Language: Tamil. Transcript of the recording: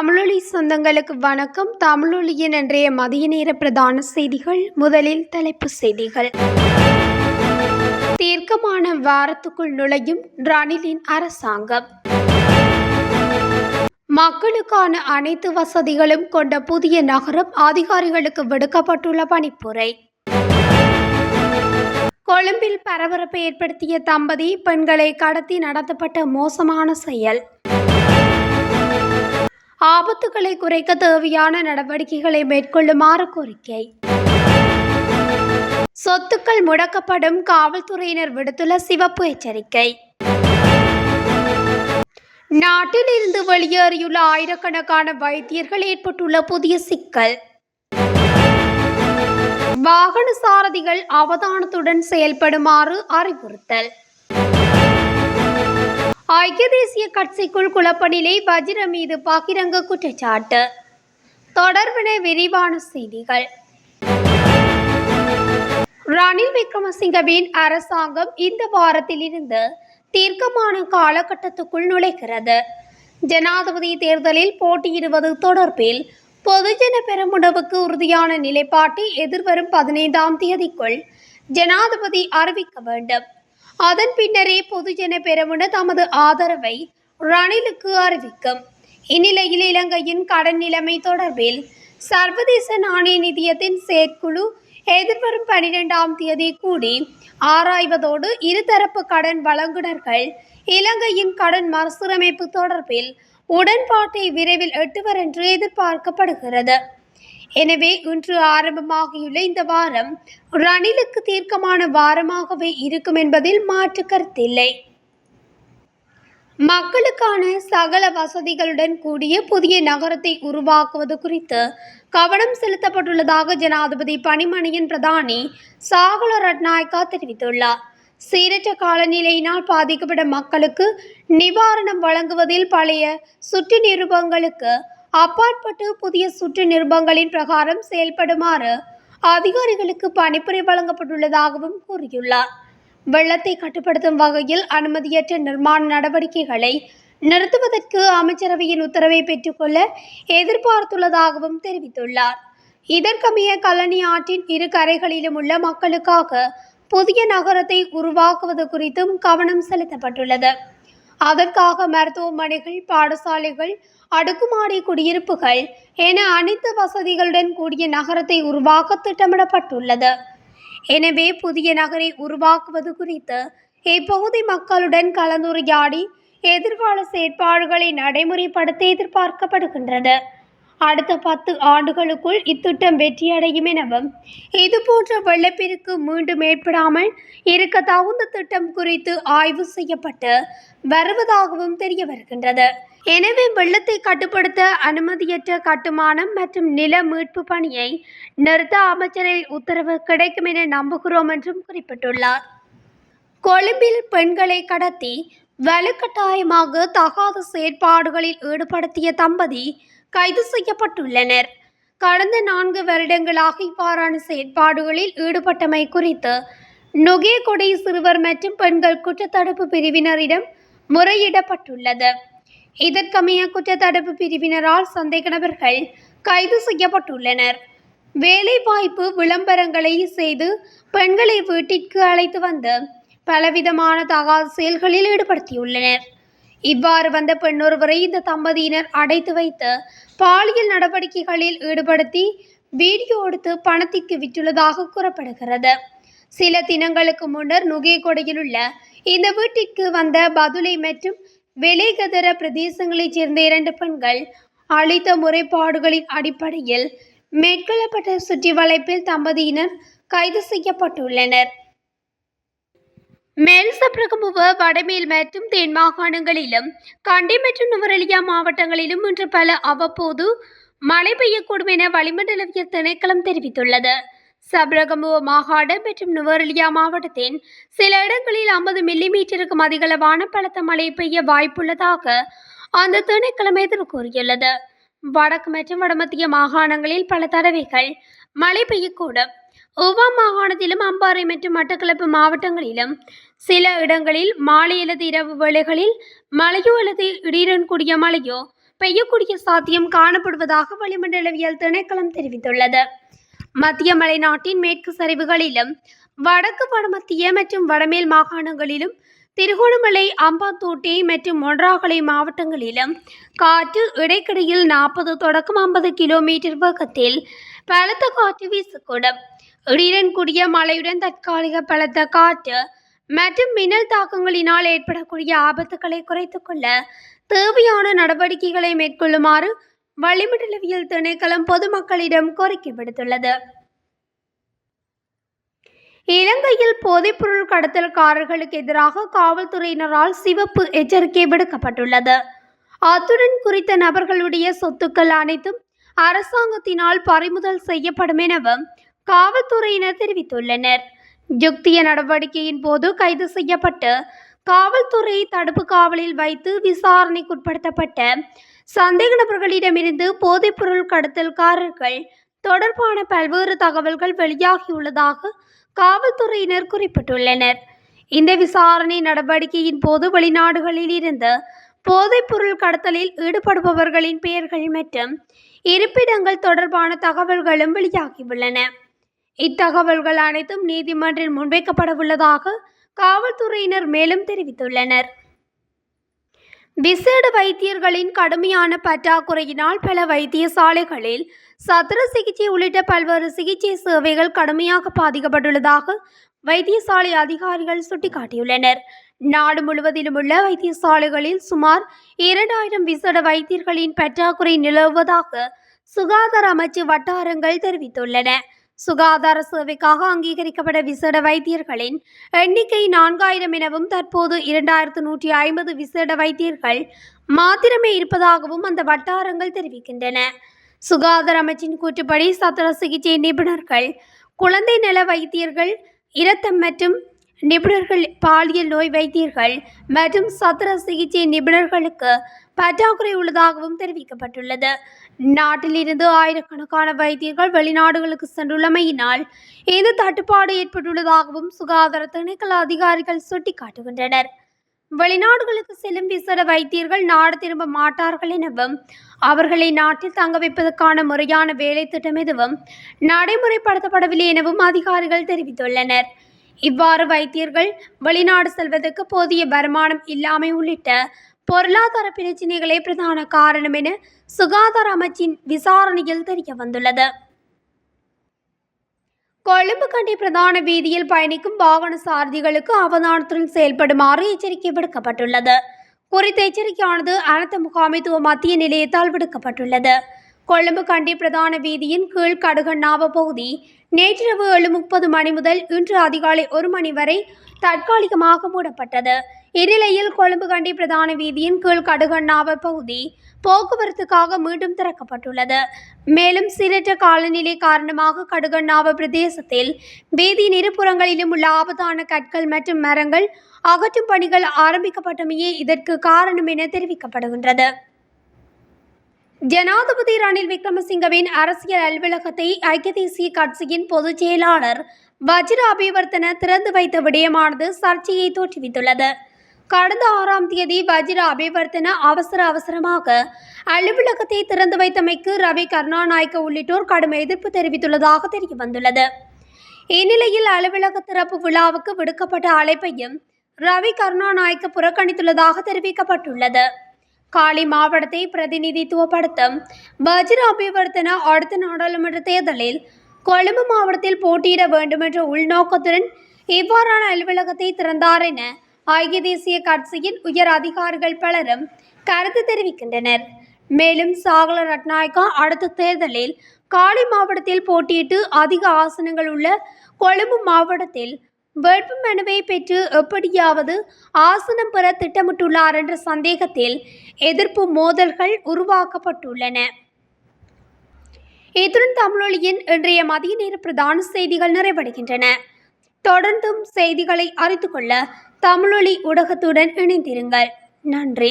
தமிழொலி சொந்தங்களுக்கு வணக்கம். தமிழொலியின் இன்றைய மதிய நேர பிரதான செய்திகள் முதலில் தலைப்பு செய்திகள். தீர்க்கமான வாரத்துக்குள் நுழையும் ரணிலின் அரசாங்கம். மக்களுக்கான அனைத்து வசதிகளும் கொண்ட புதிய நகரம் அதிகாரிகளுக்கு விடுக்கப்பட்டுள்ள பணிப்புரை. கொழும்பில் பரபரப்பை ஏற்படுத்திய தம்பதி பெண்களை கடத்தி நடத்தப்பட்ட மோசமான செயல். ஆபத்துகளை குறைக்க தேவையான நடவடிக்கைகளை மேற்கொள்ளுமாறு கோரிக்கை. சொத்துக்கள் முடக்கப்படும் காவல்துறையினர் விடுத்துள்ள சிவப்பு எச்சரிக்கை. நாட்டில் இருந்து வெளியேறியுள்ள ஆயிரக்கணக்கான வைத்தியர்கள் ஏற்பட்டுள்ள புதிய சிக்கல். வாகன சாரதிகள் அவதானத்துடன் செயல்படுமாறு அறிவுறுத்தல். ஐக்கிய தேசிய கட்சிக்குள் குழப்பநிலை வஜிர மீது பகிரங்க குற்றச்சாட்டு. தொடர்பின விரிவான செய்திகள். ரணில் விக்ரமசிங்கவின் அரசாங்கம் இந்த வாரத்திலிருந்து தீர்க்கமான காலகட்டத்துக்குள் நுழைகிறது. ஜனாதிபதி தேர்தலில் போட்டியிடுவது தொடர்பில் பொதுஜன பெருமுடவுக்கு உறுதியான நிலைப்பாட்டை எதிர்வரும் பதினைந்தாம் தேதிக்குள் ஜனாதிபதி அறிவிக்க வேண்டும். அதன் பின்னரே பொதுஜன பெரமுன தமது ஆதரவை ரணிலுக்கு அறிவிக்கும். இந்நிலையில் இலங்கையின் கடன் நிலைமை தொடர்பில் சர்வதேச நாணய நிதியத்தின் செயற்குழு எதிர்வரும் பனிரெண்டாம் தேதி கூடி ஆராய்வதோடு இருதரப்பு கடன் வழங்குனர்கள் இலங்கையின் கடன் மறுசீரமைப்பு தொடர்பில் உடன்பாட்டை விரைவில் எட்டுவர் என்று எதிர்பார்க்கப்படுகிறது. எனவே இன்று ஆரம்பமாகியுள்ள இந்த வாரம் ரணிலுக்கு தீர்க்கமான வாரமாகவே இருக்கும் என்பதில் மாற்று கருத்தில்லை. மக்களுக்கான சகல வசதிகளுடன் கூடிய புதிய நகரத்தை உருவாக்குவது குறித்து கவனம் செலுத்தப்பட்டுள்ளதாக ஜனாதிபதி பணிமணியின் பிரதானி சாகுல ரட்நாயக்கா தெரிவித்துள்ளார். சீரற்ற காலநிலையினால் பாதிக்கப்பட்ட மக்களுக்கு நிவாரணம் வழங்குவதில் பழைய சுற்று நிருபங்களுக்கு அப்பாற்பட்டு புதிய சுற்று நிருபங்களின் பிரகாரம் செயல்படுமாறு அதிகாரிகளுக்கு பணிப்புரை வழங்கப்பட்டுள்ளதாகவும் கூறியுள்ளார். வெள்ளத்தை கட்டுப்படுத்தும் வகையில் அனுமதியற்ற நிர்மாண நடவடிக்கைகளை நிறுத்துவதற்கு அமைச்சரவையின் உத்தரவை பெற்றுக்கொள்ள எதிர்பார்த்துள்ளதாகவும் தெரிவித்துள்ளார். இதற்கமைய கலனி ஆற்றின் இரு கரைகளிலும் உள்ள மக்களுக்காக புதிய நகரத்தை உருவாக்குவது குறித்தும் கவனம் செலுத்தப்பட்டுள்ளது. அதற்காக மருத்துவமனைகள் பாடசாலைகள் அடுக்குமாடி குடியிருப்புகள் என அனைத்து வசதிகளுடன் கூடிய நகரத்தை உருவாக்க திட்டமிடப்பட்டுள்ளது. எனவே புதிய நகரை உருவாக்குவது குறித்து இப்பகுதி மக்களுடன் கலந்துரையாடி எதிர்கால செயற்பாடுகளை நடைமுறைப்படுத்த எதிர்பார்க்கப்படுகின்றது. அடுத்த பத்து ஆண்டுகளுக்குள் இத்திட்டம் வெற்றியடையும் எனவும் இதுபோன்ற வெள்ளப்பெருக்கு மீண்டும் ஏற்படாமல் இருக்க தகுந்த திட்டம் குறித்து ஆய்வு செய்யப்பட்டு வருவதாகவும் தெரிய வருகின்றது. எனவே வெள்ளத்தை கட்டுப்படுத்த அனுமதியற்ற கட்டுமானம் மற்றும் நில மீட்பு பணியை நிறுத்த அமைச்சரின் உத்தரவு கிடைக்கும் என நம்புகிறோம் என்றும் குறிப்பிட்டுள்ளார். கொழும்பில் பெண்களை கடத்தி வலுக்கட்டாயமாக தகாத செயற்பாடுகளில் ஈடுபடுத்திய தம்பதி கைது செய்யப்பட்டுள்ளனர். கடந்த நான்கு வருடங்களாக இவ்வாறான செயற்பாடுகளில் ஈடுபட்டமை குறித்து நுகேகொடை சிறுவர் மற்றும் பெண்கள் குற்றத்தடுப்பு பிரிவினரிடம் முறையிடப்பட்டுள்ளது. இதற்கமைய குற்றத்தடுப்பு பிரிவினரால் சந்தேக நபர்கள் கைது செய்யப்பட்டுள்ளனர். வேலைவாய்ப்பு விளம்பரங்களை செய்து பெண்களை வீட்டிற்கு அழைத்து வந்து பலவிதமான தகாத செயல்களில் ஈடுபடுத்தியுள்ளனர். இவ்வாறு வந்த பெண்ணொருவரை இந்த தம்பதியினர் அடைத்து வைத்து பாலியல் நடவடிக்கைகளில் ஈடுபடுத்தி வீடியோ எடுத்து பணத்திற்கு விற்றுள்ளதாக கூறப்படுகிறது. சில தினங்களுக்கு முன்னர் நுகேகொடையில் உள்ள இந்த வீட்டிற்கு வந்த பதுளை மற்றும் வெளிகதர பிரதேசங்களைச் சேர்ந்த இரண்டு பெண்கள் அளித்த முறைப்பாடுகளின் அடிப்படையில் மேற்கொள்ளப்பட்ட சுற்றி வளைப்பில் தம்பதியினர் கைது செய்யப்பட்டுள்ளனர். மேல் சப்ரகமுவ வடமேல் மற்றும் தென் மாகாணங்களிலும் கண்டி மற்றும் நுவரெலியா மாவட்டங்களிலும் இன்று பல அவ்வப்போது மழை பெய்யக்கூடும் என வளிமண்டலவியல் திணைக்களம் தெரிவித்துள்ளது. சப்ரகமுவ மாகாணம் மற்றும் நுவரெலியா மாவட்டத்தின் சில இடங்களில் ஐம்பது மில்லிமீட்டருக்கும் அதிகளவான பலத்த மழை பெய்ய வாய்ப்புள்ளதாக அந்த திணைக்களம் எதிர் கூறியுள்ளது. வடக்கு மற்றும் வடமத்திய மாகாணங்களில் பல தடவைகள் மழை பெய்யக்கூடும். ஒவ்வா மாகாணத்திலும் அம்பாறை மற்றும் மட்டக்களப்பு மாவட்டங்களிலும் சில இடங்களில் மாலை அல்லது இரவு வேளைகளில் மழையோ அல்லது இடியுடன் கூடிய மழையோ பெய்யக்கூடிய சாத்தியம் காணப்படுவதாக வளிமண்டலவியல் திணைக்களம் தெரிவித்துள்ளது. மத்திய மலைநாட்டின் மேற்கு சரிவுகளிலும் வடக்கு வடமத்திய மற்றும் வடமேல் மாகாணங்களிலும் திருகோணமலை அம்பாத்தோட்டை மற்றும் ஒன்றாகலை மாவட்டங்களிலும் காற்று இடைக்கிடையில் நாற்பது தொடக்கம் ஐம்பது கிலோமீட்டர் வேகத்தில் பலத்த காற்று வீசக்கூடும். இடியுடன் கூடிய மழையுடன் தற்காலிக பலத்த காற்று மற்றும் மின்னல் தாக்கங்களினால் ஏற்படக்கூடிய ஆபத்துக்களை குறைத்துக்கொள்ள தேவையான நடவடிக்கைகளை மேற்கொள்ளுமாறு வளிமண்டலவியல் திணைக்களம் பொதுமக்களிடம் கோரிக்கை விடுத்துள்ளது. இலங்கையில் போதைப்பொருள் கடத்தல்காரர்களுக்கு எதிராக காவல்துறையினரால் சிவப்பு எச்சரிக்கை விடுக்கப்பட்டுள்ளது. அத்துடன் குறித்த நபர்களுடைய சொத்துக்கள் அனைத்தும் அரசாங்கத்தினால் பறிமுதல் செய்யப்படும் எனவும் காவல்துறையினர் தெரிவித்துள்ளனர். யுக்திய நடவடிக்கையின் போது கைது செய்யப்பட்டு காவல்துறை தடுப்பு காவலில் வைத்து விசாரணைக்குட்படுத்தப்பட்ட சந்தேக நபர்களிடமிருந்து போதைப்பொருள் கடத்தல்காரர்கள் தொடர்பான பல்வேறு தகவல்கள் வெளியாகியுள்ளதாக காவல்துறையினர் குறிப்பிட்டுள்ளனர். இந்த விசாரணை நடவடிக்கையின் போது வெளிநாடுகளில் இருந்து போதைப்பொருள் கடத்தலில் ஈடுபடுபவர்களின் பெயர்கள் மற்றும் இருப்பிடங்கள் தொடர்பான தகவல்களும் வெளியாகியுள்ளன. இத்தகவல்கள் அனைத்தும் நீதிமன்றில் முன்வைக்கப்படவுள்ளதாக காவல்துறையினர் மேலும் தெரிவித்துள்ளனர். விசேட வைத்தியர்களின் கடுமையான பற்றாக்குறையினால் பல வைத்தியசாலைகளில் சத்திர சிகிச்சை உள்ளிட்ட பல்வேறு சிகிச்சை சேவைகள் கடுமையாக பாதிக்கப்பட்டுள்ளதாக வைத்தியசாலை அதிகாரிகள் சுட்டிக்காட்டியுள்ளனர். நாடு முழுவதிலும் உள்ள வைத்தியசாலைகளில் சுமார் இரண்டாயிரம் விசேட வைத்தியர்களின் பற்றாக்குறை நிலவுவதாக சுகாதார அமைச்சு வட்டாரங்கள் தெரிவித்துள்ளன. சுகாதார சேவைக்காக அங்கீகரிக்கப்பட்ட விசேட வைத்தியர்களின் எண்ணிக்கை நான்காயிரம் எனவும் தற்போது இரண்டாயிரத்து நூற்றி ஐம்பது விசேட வைத்தியர்கள் மாத்திரமே இருப்பதாகவும் அந்த வட்டாரங்கள் தெரிவிக்கின்றன. சுகாதார அமைச்சின் கூற்றுப்படி சத்திர சிகிச்சை நிபுணர்கள் குழந்தை நல வைத்தியர்கள் இரத்தம் மற்றும் நிபுணர்கள் பாலியல் நோய் வைத்தியர்கள் மற்றும் சத்திர சிகிச்சை நிபுணர்களுக்கு பற்றாக்குறை உள்ளதாகவும் தெரிவிக்கப்பட்டுள்ளது. நாட்டிலிருந்து ஆயிரக்கணக்கான வைத்தியர்கள் வெளிநாடுகளுக்கு சென்றுள்ளமையினால் இந்த தட்டுப்பாடு ஏற்பட்டுள்ளதாகவும் சுகாதார திணைக்கள அதிகாரிகள் சுட்டிக்காட்டுகின்றனர். வெளிநாடுகளுக்கு செல்லும் விசேட வைத்தியர்கள் நாடு திரும்ப மாட்டார்கள் எனவும் அவர்களை நாட்டில் தங்க வைப்பதற்கான முறையான வேலை திட்டம் எதுவும் நடைமுறைப்படுத்தப்படவில்லை எனவும் அதிகாரிகள் தெரிவித்துள்ளனர். இவ்வாறு வைத்தியர்கள் வெளிநாடு செல்வதற்கு போதிய வருமானம் இல்லாமை உள்ளிட்ட பொருளாதார பிரச்சினைகளே பிரதான காரணம் என சுகாதார அமைச்சின் விசாரணையில் தெரிய வந்துள்ளது. கொழும்பு கண்டி பிரதான வீதியில் பயணிக்கும் வாகன சாரதிகளுக்கு அவதானத்துடன் செயல்படுமாறு எச்சரிக்கை விடுக்கப்பட்டுள்ளது. குறித்த எச்சரிக்கையானது அனைத்து முகாமைத்துவ மத்திய நிலையத்தால் விடுக்கப்பட்டுள்ளது. கொழும்பு கண்டி பிரதான வீதியின் கீழ் கடுகண்ணாவ பகுதி நேற்றிரவு ஏழு முப்பது மணி முதல் இன்று அதிகாலை ஒரு மணி வரை தற்காலிகமாக மூடப்பட்டது. இந்நிலையில் கொழும்புகண்டி பிரதான வீதியின் கீழ் கடுகண்ணாவ பகுதி போக்குவரத்துக்காக மீண்டும் திறக்கப்பட்டுள்ளது. மேலும் சீரற்ற காலநிலை காரணமாக கடுகண்ணாவ பிரதேசத்தில் வீதியின் இருபுறங்களிலும் உள்ள ஆபத்தான கற்கள் மற்றும் மரங்கள் அகற்றும் பணிகள் ஆரம்பிக்கப்பட்டமையே இதற்கு காரணம் என தெரிவிக்கப்படுகின்றது. ஜனாதிபதி ரணில் விக்ரமசிங்கவின் அரசியல் அலுவலகத்தை ஐக்கிய தேசிய கட்சியின் பொதுச் செயலாளர் வஜ்ர அபிவர்த்தன திறந்து வைத்த விடயமானது சர்ச்சையை தோற்றுவித்துள்ளது. கடந்த ஆறாம் தேதி வஜ்ர அபிவர்த்தன அவசர அவசரமாக அலுவலகத்தை திறந்து வைத்தமைக்கு ரவி கருணாநாயக்க உள்ளிட்டோர் கடும் எதிர்ப்பு தெரிவித்துள்ளதாக தெரிய வந்துள்ளது இந்நிலையில் அலுவலக திறப்பு விழாவுக்கு விடுக்கப்பட்ட அழைப்பையும் ரவி கருணாநாயக்க புறக்கணித்துள்ளதாக தெரிவிக்கப்பட்டுள்ளது. காலி மாவட்டத்தை பிரதிநிதித்துவப்படுத்தும் வஜ்ர அபிவர்த்தன அடுத்த நாடாளுமன்ற தேர்தலில் கொழும்பு மாவட்டத்தில் போட்டியிட வேண்டுமென்ற உள்நோக்கத்துடன் இவ்வாறான அலுவலகத்தை திறந்தார் என ஐக்கிய தேசிய கட்சியின் உயர் அதிகாரிகள் பலரும் கருத்து தெரிவிக்கின்றனர். மேலும் சாகல ரட்நாயக்கா அடுத்த தேர்தலில் காலி மாவட்டத்தில் போட்டியிட்டு அதிக ஆசனங்கள் உள்ள கொழும்பு மாவட்டத்தில் வேட்பு மனுவை பெற்று எப்படியாவது ஆசனம் பெற திட்டமிட்டுள்ளார் என்ற சந்தேகத்தில் எதிர்ப்பு மோதல்கள் உருவாக்கப்பட்டுள்ளன. இத்துடன் தமிழொலியின் இன்றைய மதிய நேர பிரதான செய்திகள் நிறைவடைகின்றன. தொடர்ந்தும் செய்திகளை அறிந்து கொள்ள தமிழொலி ஊடகத்துடன் இணைந்திருங்கள். நன்றி.